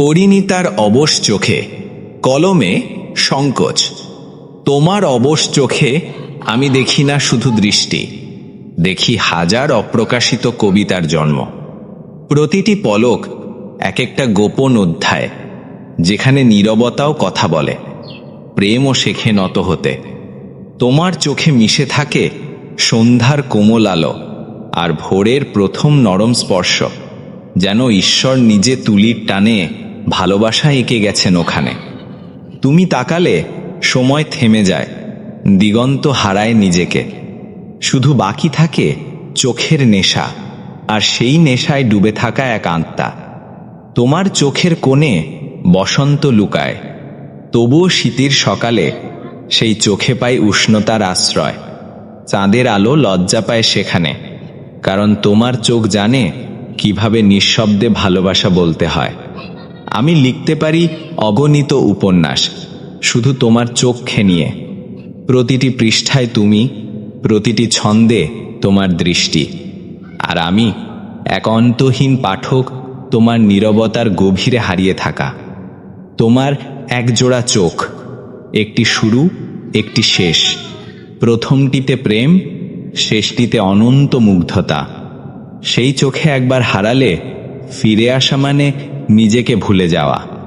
পরিণীতার অবশ চোখে, কলমে সংকোচ। তোমার অবশ চোখে আমি দেখি না শুধু দৃষ্টি, দেখি হাজার অপ্রকাশিত কবিতার জন্ম। প্রতিটি পলক এক একটা গোপন অধ্যায়, যেখানে নীরবতাও কথা বলে, প্রেমও শেখে নত হতে। তোমার চোখে মিশে থাকে সন্ধ্যার কোমল আলো আর ভোরের প্রথম নরম স্পর্শ, যেন ঈশ্বর নিজে তুলির টানে ভালোবাসা এঁকে গেছেন ওখানে। তুমি তাকালে সময় থেমে যায়, দিগন্ত হারায় নিজেকে। শুধু বাকি থাকে চোখের নেশা, আর সেই নেশায় ডুবে থাকা এক আত্মা। তোমার চোখের কোণে বসন্ত লুকায়, তবুও শীতের সকালে সেই চোখে পায় উষ্ণতার আশ্রয়। চাঁদের আলো লজ্জা পায় সেখানে, কারণ তোমার চোখ জানে কীভাবে নিঃশব্দে ভালোবাসা বলতে হয়। আমি লিখতে পারি অগণিত উপন্যাস, শুধু তোমার চোখে নিয়ে। প্রতিটি পৃষ্ঠায় তুমি, প্রতিটি ছন্দে তোমার দৃষ্টি। আর আমি, এক অন্তহীন পাঠক, তোমার নীরবতার গভীরে হারিয়ে থাকা। তোমার একজোড়া চোখ, একটি শুরু, একটি শেষ। প্রথমটিতে প্রেম, শেষটিতে অনন্ত মুগ্ধতা। সেই চোখে একবার হারালে, ফিরে আসা মানে নিজেকে ভুলে যাওয়া।